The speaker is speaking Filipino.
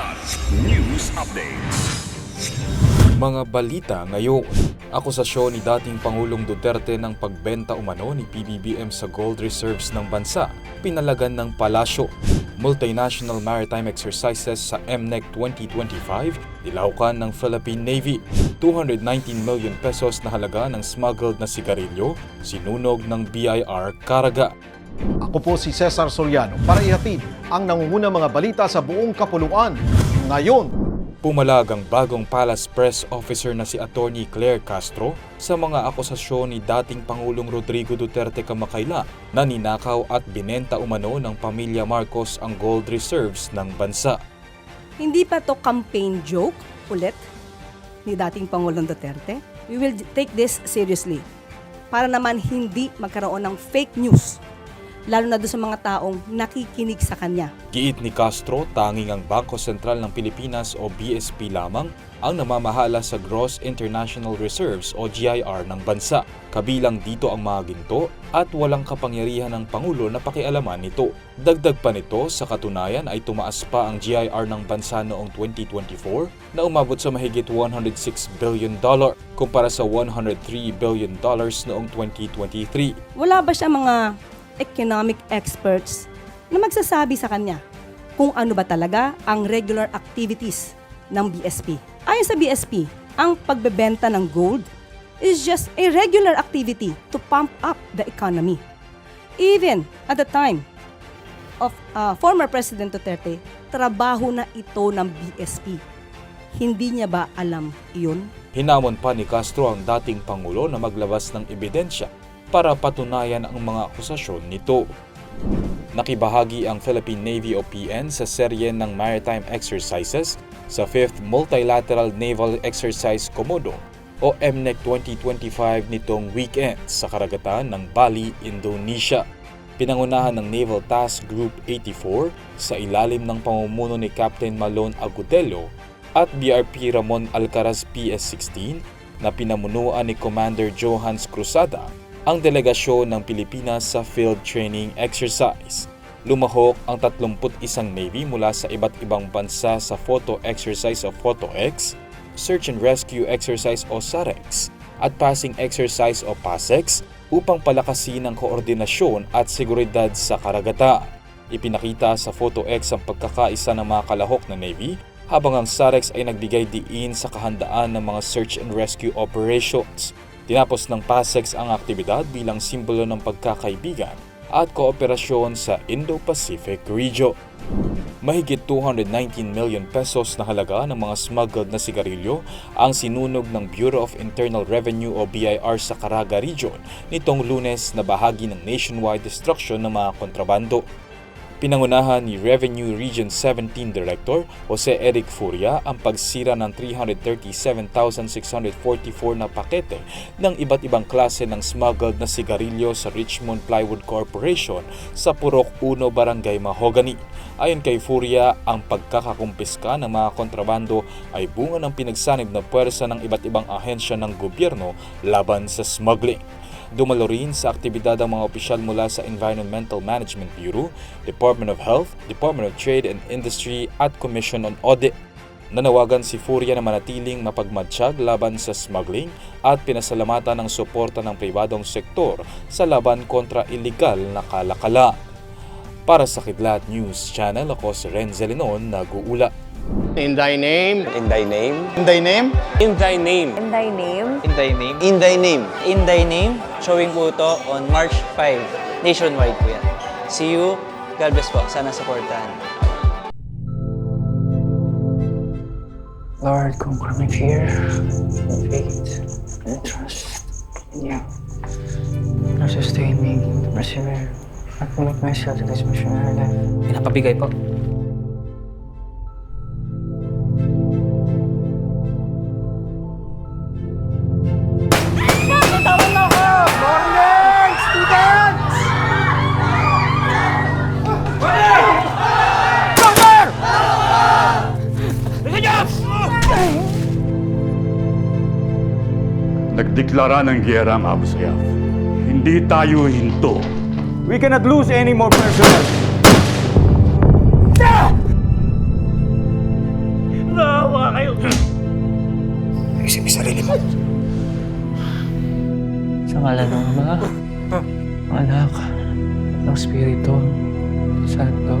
Kilat News Updates. Mga balita ngayon. Akusasyon ni dating Pangulong Duterte ng pagbenta umano ni PBBM sa gold reserves ng bansa, pinalagan ng palasyo. Multinational Maritime Exercises sa MNEC 2025, dilawkan ng Philippine Navy. 219 million pesos na halaga ng smuggled na sigarilyo, sinunog ng BIR Caraga. Ako po si Cesar Soriano para ihatid ang nangungunang mga balita sa buong kapuluan. Ngayon, Pumalag ang bagong Palace Press Officer na si Attorney Claire Castro sa mga akusasyon ni dating Pangulong Rodrigo Duterte kamakayla na ninakaw at binenta umano ng pamilya Marcos ang gold reserves ng bansa. Hindi pa to campaign joke ulit ni dating Pangulong Duterte. We will take this seriously para naman hindi magkaroon ng fake news lalo na doon sa mga taong nakikinig sa kanya. Giit ni Castro, tanging ang Bangko Sentral ng Pilipinas o BSP lamang ang namamahala sa Gross International Reserves o GIR ng bansa. Kabilang dito ang mga ginto at walang kapangyarihan ng Pangulo na pakialaman nito. Dagdag pa nito, sa katunayan ay tumaas pa ang GIR ng bansa noong 2024 na umabot sa mahigit 106 billion dollar kumpara sa 103 billion dollars noong 2023. Wala ba siya mga economic experts na magsasabi sa kanya kung ano ba talaga ang regular activities ng BSP? Ayon sa BSP, ang pagbebenta ng gold is just a regular activity to pump up the economy. Even at the time of uh, former President Duterte, trabaho na ito ng BSP. Hindi niya ba alam iyon? Hinamon pa ni Castro ang dating Pangulo na maglabas ng ebidensya para patunayan ang mga akusasyon nito. Nakibahagi ang Philippine Navy o PN sa serye ng maritime exercises sa 5th Multilateral Naval Exercise Komodo o MNEC 2025 nitong weekend sa karagatan ng Bali, Indonesia. Pinangunahan ng Naval Task Group 84 sa ilalim ng pamumuno ni Captain Malone Agudelo at BRP Ramon Alcaraz PS-16 na pinamunuan ni Commander Johans Cruzada ang delegasyon ng Pilipinas sa field training exercise. Lumahok ang 31 Navy mula sa iba't ibang bansa sa photo exercise o PhotoX, search and rescue exercise o SAREX, at passing exercise o PASEX upang palakasin ang koordinasyon at seguridad sa karagatan. Ipinakita sa PhotoX ang pagkakaisa ng mga kalahok na Navy habang ang SAREX ay nagbigay diin sa kahandaan ng mga search and rescue operations. Tinapos ng PASEX ang aktibidad bilang simbolo ng pagkakaibigan at kooperasyon sa Indo-Pacific region. Mahigit 219 million pesos na halaga ng mga smuggled na sigarilyo ang sinunog ng Bureau of Internal Revenue o BIR sa Caraga Region nitong lunes na bahagi ng nationwide destruction ng mga kontrabando. Pinangunahan ni Revenue Region 17 Director Jose Eric Furia ang pagsira ng 337,644 na pakete ng iba't ibang klase ng smuggled na sigarilyo sa Richmond Plywood Corporation sa Purok 1 Barangay Mahogany. Ayon kay Furia, ang pagkakakumpiska ng mga kontrabando ay bunga ng pinagsanib na puwersa ng iba't ibang ahensya ng gobyerno laban sa smuggling. Dumalo rin sa aktibidad ang mga opisyal mula sa Environmental Management Bureau, Department of Health, Department of Trade and Industry at Commission on Audit. Nanawagan si Furia na manatiling mapagmatsyag laban sa smuggling at pinasalamatan ng suporta ng pribadong sektor sa laban kontra illegal na kalakala. Para sa Kidlat News Channel, ako si Renzel Linon, nag-uula. In thy name, In thy name. in thy name, In thy name. In thy name, In thy name. In thy name. In thy name. Showing po ito on March 5. Nationwide po yan. See you. God bless po. Sana supportahan. Lord, conquer my fear, faith, and trust in you. Lord, sustain me persevere and commit myself to this missionary life. Pinapabigay po. nagdeklara ng giyera ang Abu Sayyaf. Hindi tayo hinto. We cannot lose any more personnel. Naawa kayo! Ayusin mo sarili mo. Sa ngalan ng Ama, ah. Anak, ng Espiritu, Santo,